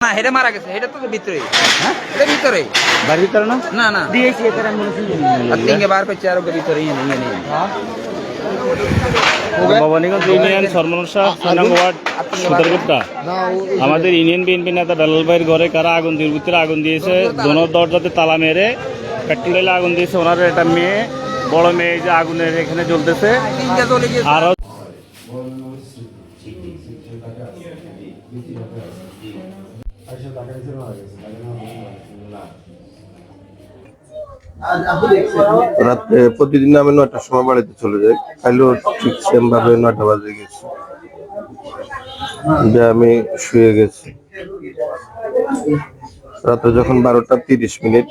না হেডে মারা গেছে হেডে তো ভিতরে হ্যাঁ? এটা ভিতরে বাড়ির ভিতরে না? না না। দিয়েছি আমি বলেছি আর তিনকে বার করছে আর ওকে ভিতরে ইয়ে ভবানীগঞ্জ ইউনিয়ন ওয়ার্ড আমাদের ইউনিয়ন বিএনপি নেতা দালাল ভাইয়ের ঘরে কারা আগুন দিয়ে ভিতরে আগুন দিয়েছে? দোনো দরজাতে তালা মেরে পেট্রোল আগুন দিয়েছে ওনার একটা মেয়ে বড় মেয়ে যে আগুনের এখানে জ্বলতেছে। আরও রাত্রে প্রতিদিন আমি নয়টার সময় বাড়িতে চলে যাই কাইলেও ঠিক সেম ভাবে নয়টা বাজে গেছি। যে আমি শুয়ে গেছি। রাত্রে যখন বারোটা তিরিশ মিনিট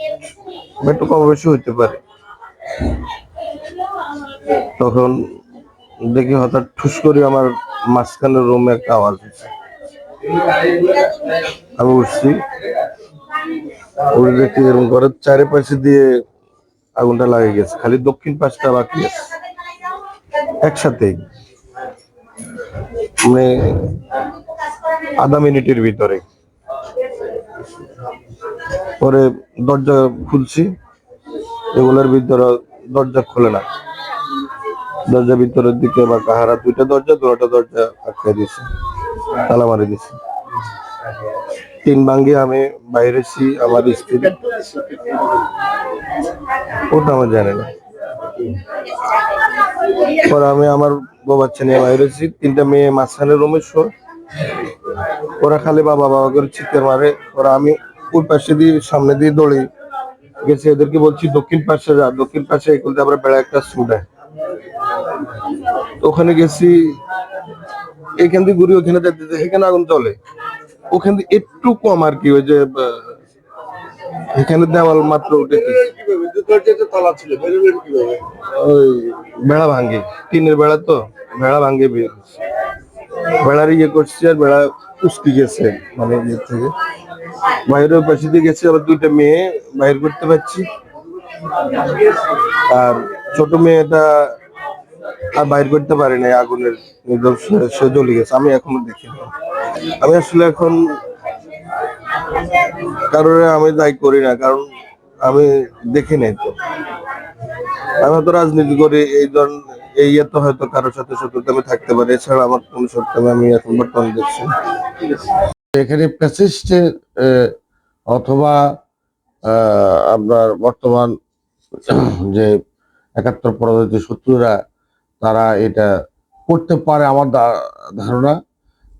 একটু কম বেশি হইতে পারে। তখন দেখি হঠাৎ ঠুস করে আমার মাঝখানের রুমে একটা আওয়াজ হচ্ছে আমি উঠছি। উঠে দেখি এরকম ঘরের চারিপাশে দিয়ে আগুনটা লাগে গেছে। খালি দক্ষিণ পাশটা বাকি আছে। একসাথেই। মানে আধা মিনিটের ভিতরে। পরে দরজা খুলছি। এগুলোর ভিতরে দরজা খোলে না। দরজা ভিতরের দিকে বা কাহারা দুইটা দরজা, দুটা দরজা আটকে দিছে তালা মারি দিছে। তিন ভাঙ্গি আমি বাইরেছি আমার স্ত্রী। ওটা আমার জানি না। পরে আমি আমার বউ বাচ্চা নিয়ে বাইরেছি তিনটা মেয়ে মাঝখানে রুমে শো ওরা খালি বাবা বাবা করে চিৎকার মারে। ওরা আমি ওই পাশে দিয়ে সামনে দিয়ে দৌড়ি। গেছি এদেরকে বলছি, দক্ষিণ পাশে যা, দক্ষিণ পাশে এগুলোতে আমরা বেড়া একটা সুডে ওখানে গেছি এখান দিয়ে ঘুরি ওখানে যেতে এখানে আগুন চলে ওখান দিয়ে একটু কম আর কি ওই যে এখানে দেওয়াল মাত্র উঠেছে। ওই বেড়া ভাঙ্গে টিনের বেড়া তো বেড়া ভাঙ্গে বের। বেড়ার ইয়ে করছি আর বেড়া উস্কি গেছে মানে ইয়ে থেকে। বাইরের পাশে দিয়ে গেছে আবার দুইটা মেয়ে বাইর করতে পারছি। আর ছোট মেয়েটা আর বাইর করতে পারি নাই, আগুনের সে জ্বলে গেছে, আমি এখনও দেখিনি আমি আসলে এখন কারোর আমি দায়ী করি না, কারণ আমি দেখি নাই তো আমি হয়তো রাজনীতি করি, এই ধরনের এই ইয়েতে হয়তো কারোর সাথে শত্রুতা আমি থাকতে পারি, এছাড়া আমার কোনো শত্রুতা আমি এখন বর্তমানে দেখছি। এখানে প্যাসিস্টের অথবা আপনার বর্তমান যে একাত্তর পরবর্তী শত্রুরা তারা এটা করতে পারে আমার ধারণা।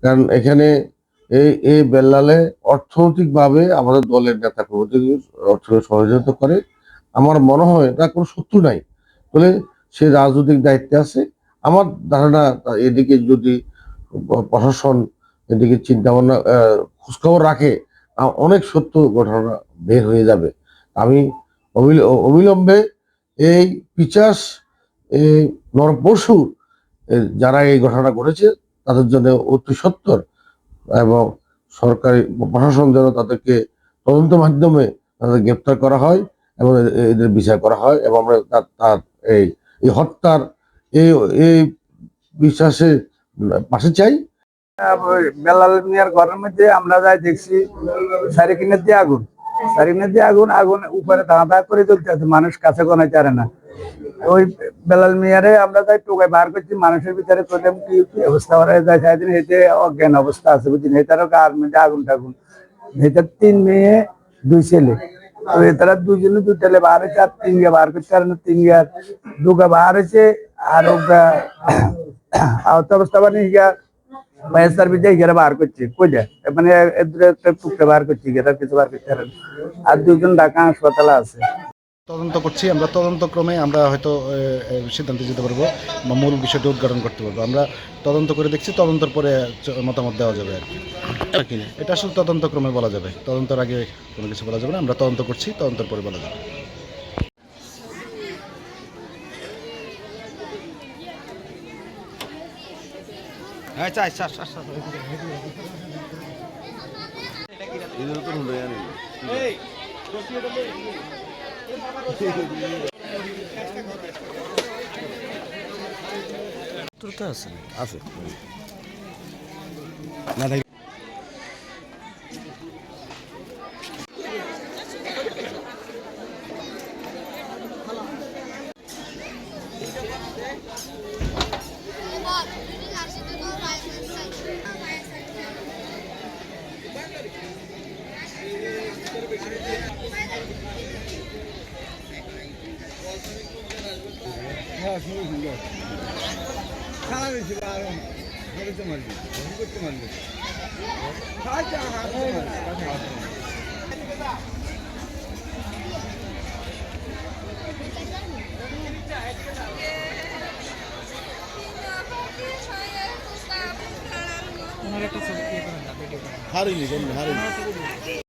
কারণ এখানে এই এই বেল্লালে অর্থনৈতিকভাবে আমাদের দলের নেতা কর্মীদের অর্থনৈতিক সহযোগিতা করে। আমার মনে হয় তার কোনো শত্রু নাই। বলে সে রাজনৈতিক দায়িত্বে আছে। আমার ধারণা এদিকে যদি প্রশাসন এদিকে চিন্তা ভাবনা খোঁজখবর রাখে অনেক সত্য ঘটনা বের হয়ে যাবে। আমি অবিল- অবিলম্বে এই পিচাস এই নরপশু এ, যারা এই ঘটনা ঘটেছে তাদের জন্য অতি সত্তর এবং সরকারি প্রশাসন যেন তাদেরকে তদন্ত মাধ্যমে তাদের গ্রেপ্তার করা হয় এবং এদের বিচার করা হয় এবং আমরা তার- এই এই হত্যার এই এই বিশ্বাসের পাশে চাই। বেলাল মিয়ার ঘরের মধ্যে আমরা যাই দেখছি সারিকিনের দিয়ে আগুন। সারিকিনের দিয়ে আগুন আগুন উপরে দাঁড়া করে চলতে আছে মানুষ কাছে গোনায় পারে না। ওই বেলাল মিয়ারে আমরা তাই টোকায় বার করছি, মানুষের ভিতরে প্রথম কি অবস্থা? করা যায় সারাদিন হেঁটে অজ্ঞান অবস্থা আছে বুঝছেন হেতারও মধ্যে আগুন টাগুন। হেতার তিন মেয়ে, দুই ছেলে। তো তারা দুজনে দুই ছেলে বার হয়েছে, আর তিন গা বার করতে পারে না তিন গা দুগা বার হয়েছে, আর ওগা আহত অবস্থা মানে গিয়া মায়ের বিজয় গেরা বার করছে, কইলে? মানে একটা টুকটা বার করছে গেরা কিছু বার না। আর দুজন ঢাকা হাসপাতালে আছে। তদন্ত করছি আমরা তদন্তক্রমে আমরা হয়তো সিদ্ধান্তে যেতে পারব বা মূল বিষয়টি উদ্ঘাটন করতে পারব। আমরা তদন্ত করে দেখছি তদন্তের পরে মতামত দেওয়া যাবে আর কি। এটা আসলে তদন্তক্রমে বলা যাবে। তদন্তের আগে কোনো কিছু বলা যাবে না আমরা তদন্ত করছি তদন্তের পরে বলা যাবে। আচ্ছা আচ্ছা আচ্ছা আচ্ছা আছে আছে না Thank you. 다 죽는 순간 사람이 지나가면 그것도 말지 이것도 말지 가자 가자 하루 일이겠네 하루